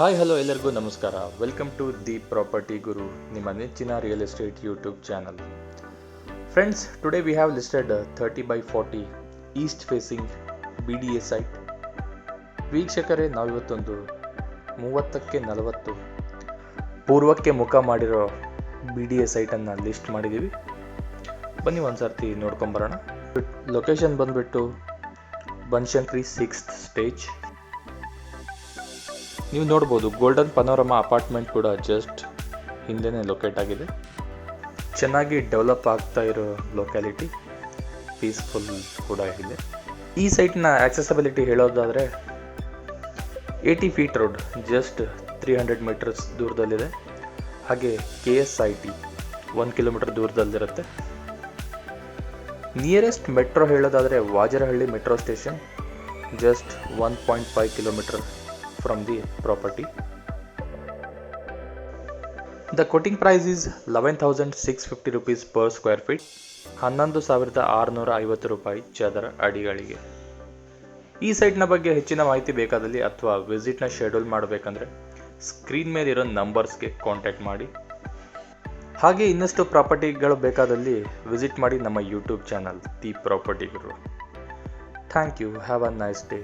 Hi, hello ಎಲ್ಲರಿಗೂ ನಮಸ್ಕಾರ. Welcome to the property Guru ನಿಮ್ಮ ನೆಚ್ಚಿನ real estate YouTube channel friends today we have listed thirty by forty east facing B D A site ವೀಕ್ಷಕರೇ, ನಾವಿವತ್ತೊಂದು, ಮೂವತ್ತಕ್ಕೆ ನಲವತ್ತು, ಪೂರ್ವಕ್ಕೆ ಮುಖ ಮಾಡಿರೋ ಬಿ ಡಿ ಎ ಸೈಟನ್ನು ಲಿಸ್ಟ್ ಮಾಡಿದ್ದೀವಿ. ಬನ್ನಿ ಒಂದು ಸರ್ತಿ ನೋಡ್ಕೊಂಬರೋಣ ಲೊಕೇಶನ್ ಬಂದುಬಿಟ್ಟು ಬನ್ಶಂಕ್ರಿ ಸಿಕ್ಸ್ತ್ ಸ್ಟೇಜ್ ನೀವು ನೋಡ್ಬೋದು ಗೋಲ್ಡನ್ ಪನೋರಮಾ ಅಪಾರ್ಟ್ಮೆಂಟ್ ಕೂಡ ಜಸ್ಟ್ ಹಿಂದೆನೇ ಲೊಕೇಟ್ ಆಗಿದೆ. ಚೆನ್ನಾಗಿ ಡೆವಲಪ್ ಆಗ್ತಾ ಇರೋ ಲೊಕ್ಯಾಲಿಟಿ ಪೀಸ್ಫುಲ್ ಕೂಡ ಇದೆ. ಈ ಸೈಟ್ನ ಆಕ್ಸೆಸಬಿಲಿಟಿ ಹೇಳೋದಾದರೆ eighty feet road just three hundred metres ದೂರದಲ್ಲಿದೆ. ಹಾಗೆ K S I T one kilometre ದೂರದಲ್ಲಿರುತ್ತೆ. Nearest metro ಹೇಳೋದಾದರೆ Vajarahalli metro station just one point five kilometre from the property the quoting price is eleven rupees six fifty feet. ಹನ್ನೊಂದು ಸಾವಿರದ ಆರುನೂರ ಐವತ್ತು ರೂಪಾಯಿ ಚದರ ಅಡಿಗಳಿಗೆ. ಈ ಸೈಟ್ನ ಬಗ್ಗೆ ಹೆಚ್ಚಿನ ಮಾಹಿತಿ ಬೇಕಾದಲ್ಲಿ ಅಥವಾ ವಿಸಿಟ್ನ ಶೆಡ್ಯೂಲ್ ಮಾಡಬೇಕಂದ್ರೆ ಸ್ಕ್ರೀನ್ ಮೇಲಿರೋ ನಂಬರ್ಸ್ಗೆ ಕಾಂಟ್ಯಾಕ್ಟ್ ಮಾಡಿ. ಹಾಗೆ ಇನ್ನಷ್ಟು ಪ್ರಾಪರ್ಟಿಗಳು ಬೇಕಾದಲ್ಲಿ ವಿಸಿಟ್ ಮಾಡಿ ನಮ್ಮ YouTube channel the property Guru thank you have a nice day